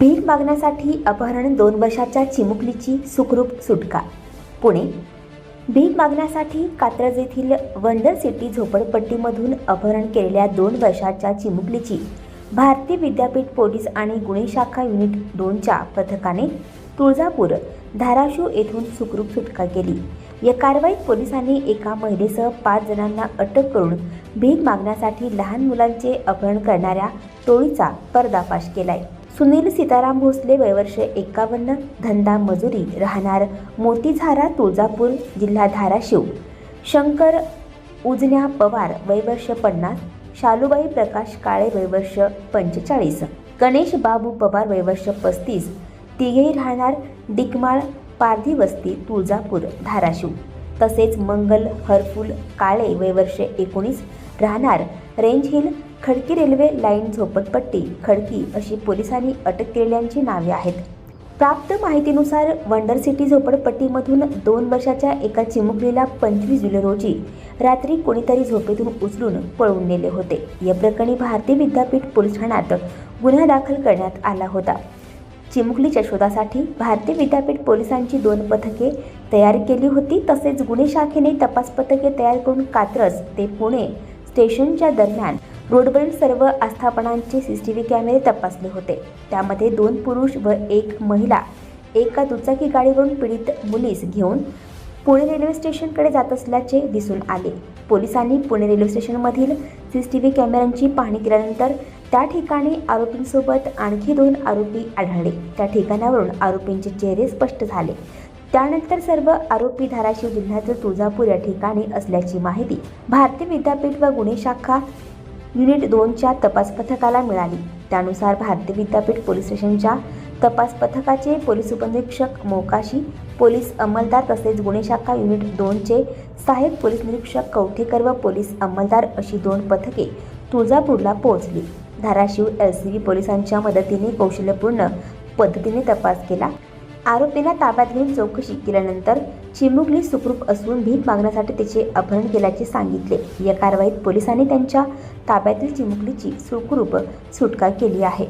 भीक मागण्यासाठी अपहरण दोन वर्षाच्या चिमुकलीची सुखरूप सुटका. पुणे. भीक मागण्यासाठी कात्रज येथील वंडर सिटी झोपडपट्टीमधून अपहरण केलेल्या दोन वर्षाच्या चिमुकलीची भारतीय विद्यापीठ पोलीस आणि गुन्हे शाखा युनिट दोनच्या पथकाने तुळजापूर धाराशिव येथून सुखरूप सुटका केली. या कारवाईत पोलिसांनी एका महिलेसह पाच जणांना अटक करून भीक मागण्यासाठी लहान मुलांचे अपहरण करणाऱ्या टोळीचा पर्दाफाश केलाय. सुनील सीताराम भोसले वयवर्ष एकावन्न धंदा मजुरी राहणार मोतीझारा तुळजापूर जिल्हा धाराशिव. शंकर उजन्या पवार वयवर्ष पन्नास शालूबाई प्रकाश काळे वयवर्ष पंचेचाळीस गणेश बाबू पवार वयवर्ष पस्तीस तिघेही राहणार डिकमाळ पारधी वस्ती तुळजापूर धाराशिव. तसेच मंगल हरफुल काळे वयवर्ष एकोणीस राहणार range hill Khadki railway line झोपडपट्टी खडकी अशी पोलिसांनी अटक केलेल्यांची नावे आहेत. प्राप्त माहितीनुसार वंडर सिटी झोपडपट्टीमधून दोन वर्षाच्या एका चिमुकलीला पंचवीस जुलै रोजी रात्री कोणीतरी झोपेतून उचलून पळून नेले होते. या प्रकरणी भारतीय विद्यापीठ पोलीस ठाण्यात गुन्हा दाखल करण्यात आला होता. चिमुकलीच्या शोधासाठी भारतीय विद्यापीठ पोलिसांची दोन पथके तयार केली होती तसेच गुन्हे शाखेने तपास पथके तयार करून कात्रज ते पुणे स्टेशनच्या दरम्यान रोडवरील सर्व आस्थापनांचे सी सी टी व्ही कॅमेरे तपासले होते. त्यामध्ये दोन पुरुष व एक महिला. एका दुचाकी गाडीवरून पीडित मुलीस घेऊन पुणे रेल्वे स्टेशनकडे जात असल्याचे दिसून आले. पोलिसांनी पुणे रेल्वे स्टेशनमधील सी सी टी व्ही कॅमेऱ्यांची पाहणी केल्यानंतर त्या ठिकाणी आरोपींसोबत आणखी दोन आरोपी आढळले. त्या ठिकाणावरून आरोपींचे चेहरे स्पष्ट झाले. त्यानंतर सर्व आरोपी धाराशिव जिल्ह्यातील तुळजापूर या ठिकाणी असल्याची माहिती भारतीय विद्यापीठ व गुन्हे शाखा युनिट दोनच्या तपास पथकाला मिळाली. त्यानुसार भारतीय विद्यापीठ पोलीस स्टेशनच्या तपास पथकाचे पोलीस उपनिरीक्षक मोकाशी पोलीस अंमलदार तसेच गुन्हे शाखा युनिट दोनचे सहाय्यक पोलीस निरीक्षक कवठेकर व पोलीस अंमलदार अशी दोन पथके तुळजापूरला पोहोचली. धाराशिव एल सी बी पोलिसांच्या मदतीने कौशल्यपूर्ण पद्धतीने तपास केला. आरोपीला ताब्यात घेऊन चौकशी केल्यानंतर चिमुकली सुखरूप असून भीक मागण्यासाठी तिचे अपहरण केल्याचे सांगितले. या कारवाईत पोलिसांनी त्यांच्या ताब्यातील चिमुकलीची सुखरूप सुटका केली आहे.